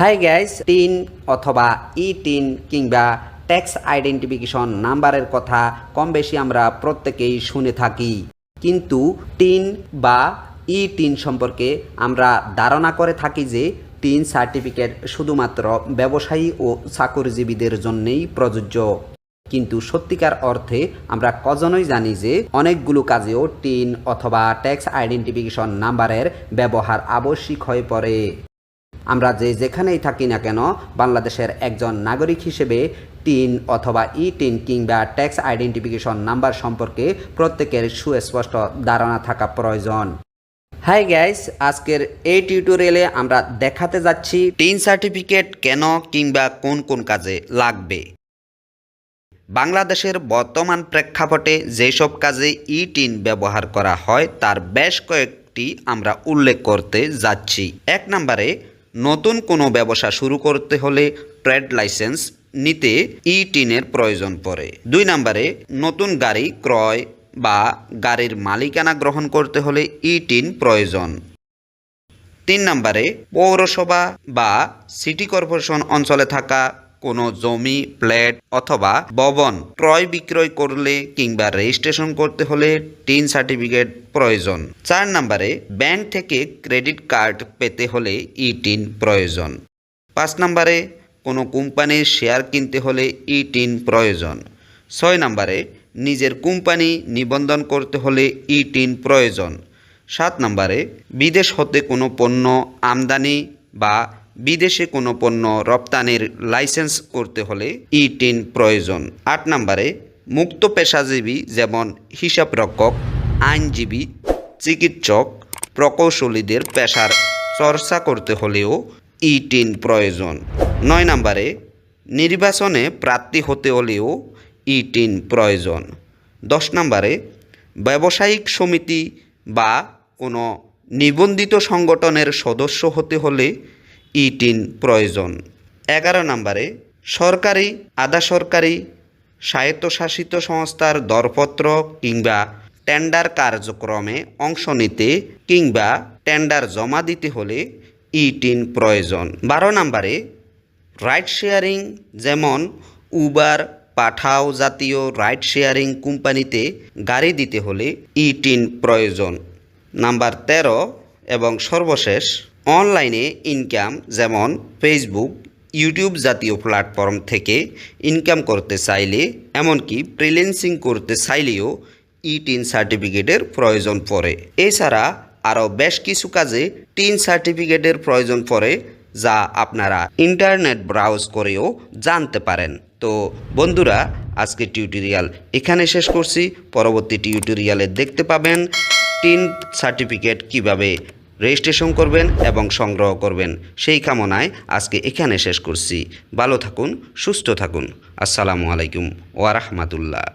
High gas TIN অথবা ই TIN কিংবা tax identification নাম্বারের কথা কম বেশি আমরা প্রত্যেকেই শুনে থাকি। কিন্তু টিন বা ই টিন সম্পর্কে আমরা ধারণা করে থাকি যে টিন সার্টিফিকেট শুধুমাত্র ব্যবসায়ী ও চাকরিজীবীদের জন্যেই প্রযোজ্য। কিন্তু সত্যিকার অর্থে আমরা কজনই জানি যে অনেকগুলো কাজেও টিন অথবা ট্যাক্স আইডেন্টিফিকেশন নাম্বারের ব্যবহার আবশ্যিক হয়ে পড়ে। আমরা যে যেখানেই থাকি না কেন, বাংলাদেশের একজন নাগরিক হিসেবে টিন অথবা ই টিন কিংবা ট্যাক্স আইডেন্টিফিকেশন নাম্বার সম্পর্কে প্রত্যেকের সুস্পষ্ট ধারণা থাকা প্রয়োজন। হাই গাইস, আজকের এই টিউটোরিয়ালে আমরা দেখাতে যাচ্ছি টিন সার্টিফিকেট কেন কিংবা কোন কোন কাজে লাগবে। বাংলাদেশের বর্তমান প্রেক্ষাপটে যেসব কাজে ই টিন ব্যবহার করা হয়, তার বেশ কয়েকটি আমরা উল্লেখ করতে যাচ্ছি। এক নম্বরে নতুন কোনো ব্যবসা শুরু করতে হলে ট্রেড লাইসেন্স নিতে ই টিনের প্রয়োজন পড়ে। দুই নম্বরে, নতুন গাড়ি ক্রয় বা গাড়ির মালিকানা গ্রহণ করতে হলে ই টিন প্রয়োজন। তিন নম্বরে, পৌরসভা বা সিটি কর্পোরেশন অঞ্চলে থাকা কোনো জমি প্ল্যাট অথবা ভবন ক্রয় বিক্রয় করলে কিংবা রেজিস্ট্রেশন করতে হলে টিন সার্টিফিকেট প্রয়োজন। চার নম্বরে, ব্যাংক থেকে ক্রেডিট কার্ড পেতে হলে ই টিন প্রয়োজন। পাঁচ নম্বরে, কোনো কোম্পানির শেয়ার কিনতে হলে ই টিন প্রয়োজন। ছয় নম্বরে, নিজের কোম্পানি নিবন্ধন করতে হলে ই টিন প্রয়োজন। সাত নম্বরে, বিদেশ হতে কোনো পণ্য আমদানি বা বিদেশে কোনো পণ্য রপ্তানির লাইসেন্স করতে হলে ই টিন প্রয়োজন। আট নম্বরে, মুক্ত পেশাজীবী যেমন হিসাবরক্ষক, আইনজীবী, চিকিৎসক, প্রকৌশলীদের পেশার চর্চা করতে হলেও ই টিন প্রয়োজন। নয় নম্বরে, নির্বাচনে প্রার্থী হতে হলেও ই টিন প্রয়োজন। দশ নম্বরে, ব্যবসায়িক সমিতি বা কোনো নিবন্ধিত সংগঠনের সদস্য হতে হলে ই টিন প্রয়োজন। এগারো নম্বরে, সরকারি আধা সরকারি স্বায়ত্তশাসিত সংস্থার দরপত্র কিংবা টেন্ডার কার্যক্রমে অংশ নিতে কিংবা টেন্ডার জমা দিতে হলে ইটিন প্রয়োজন। বারো নম্বরে রাইড শেয়ারিং যেমন উবার, পাঠাও জাতীয় রাইড শেয়ারিং কোম্পানিতে গাড়ি দিতে হলে ইটিন প্রয়োজন। নাম্বার তেরো এবং সর্বশেষ অনলাইনে ইনকাম যেমন ফেসবুক, ইউটিউব জাতীয় প্ল্যাটফর্ম থেকে ইনকাম করতে চাইলে, এমনকি ফ্রিল্যান্সিং করতে চাইলেও ই টিন সার্টিফিকেটের প্রয়োজন পড়ে। এছাড়া আরও বেশ কিছু কাজে টিন সার্টিফিকেটের প্রয়োজন পড়ে, যা আপনারা ইন্টারনেট ব্রাউজ করেও জানতে পারেন। তো বন্ধুরা আজকে টিউটোরিয়াল এখানে শেষ করছি। পরবর্তী টিউটোরিয়ালে দেখতে পাবেন টিন সার্টিফিকেট কীভাবে রেজিস্ট্রেশন করবেন এবং সংগ্রহ করবেন। সেই কামনায় আজকে এখানে শেষ করছি। ভালো থাকুন, সুস্থ থাকুন। আসসালামু আলাইকুম ওয়া রাহমাতুল্লাহ।